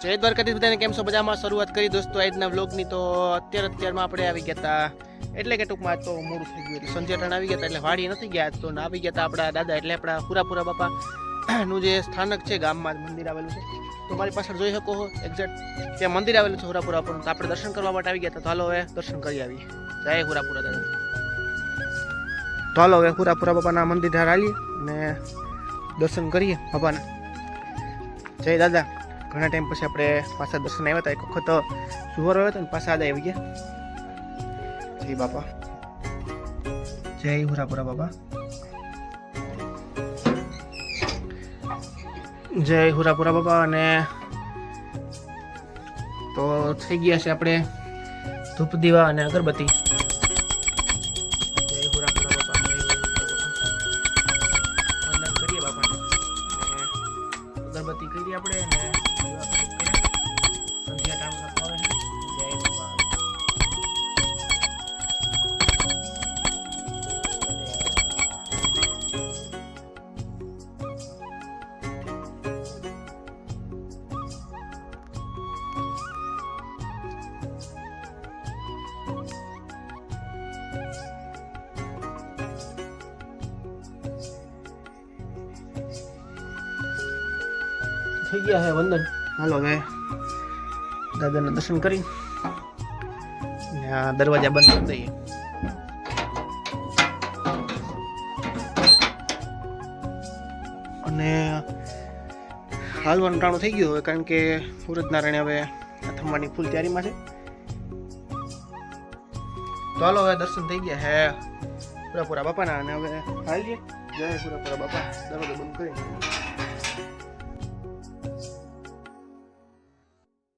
જય દ્વારકાધીશ, બધાને કેમ છો? બધામાં શરૂઆત કરી દોસ્તો, આજના વ્લોગની તો અત્યારે અત્યારમાં આપણે આવી ગયા હતા એટલે કે ટૂંકમાં તો મોડું થઈ ગયું એટલે સંજય ટાણ આવી ગયા એટલે વાડી નથી ગયા, તો આવી ગયા હતા આપણા દાદા, એટલે આપણા પુરાપુરા બાપા. નું જે સ્થાનક છે, ગામમાં મંદિર આવેલું છે. તો મારી પાછળ જોઈ શકો છો એક્ઝેક્ટ ત્યાં મંદિર આવેલું છે હુરાપુરા પર આપણે દર્શન કરવા માટે આવી ગયા હતા તો હાલો હવે દર્શન કરી આવીએ. જય હુરાપુરા, દાદા. તો હાલો હવે હુરાપુરા બાપાના મંદિર હાલીએ અને દર્શન કરીએ બાપાના. જય દાદા. ઘણા ટાઈમ પછી આપણે પાછા દર્શન આવ્યા હતા, એક વખત સુવર આવ્યો હતો પાછા આદા આવી ગયા. જય બાપા. જય હુરાપુરા બાપા. જય હુરાપુરા બાપા અને તો થઈ ગયા છે આપણે ધૂપ દીવા અને અગરબત્તી. કરી આપણે અને. સંધ્યા ટાઈમ થઈ ગયા છે વંદન. હાલો હવે દાદાના દર્શન કરી દરવાજા બંધ કરી દઈએ. અને હાલવાનું ટાણું થઈ ગયું હવે કારણ કે સુરજનારાયણ હવે થમવાની ફૂલ તૈયારીમાં છે. તો હાલો હવે દર્શન થઈ ગયા હે પૂરા પૂરા બાપાના અને હવે હાલીએ. જય પૂરા પૂરા બાપા. દરવાજો બંધ કરી.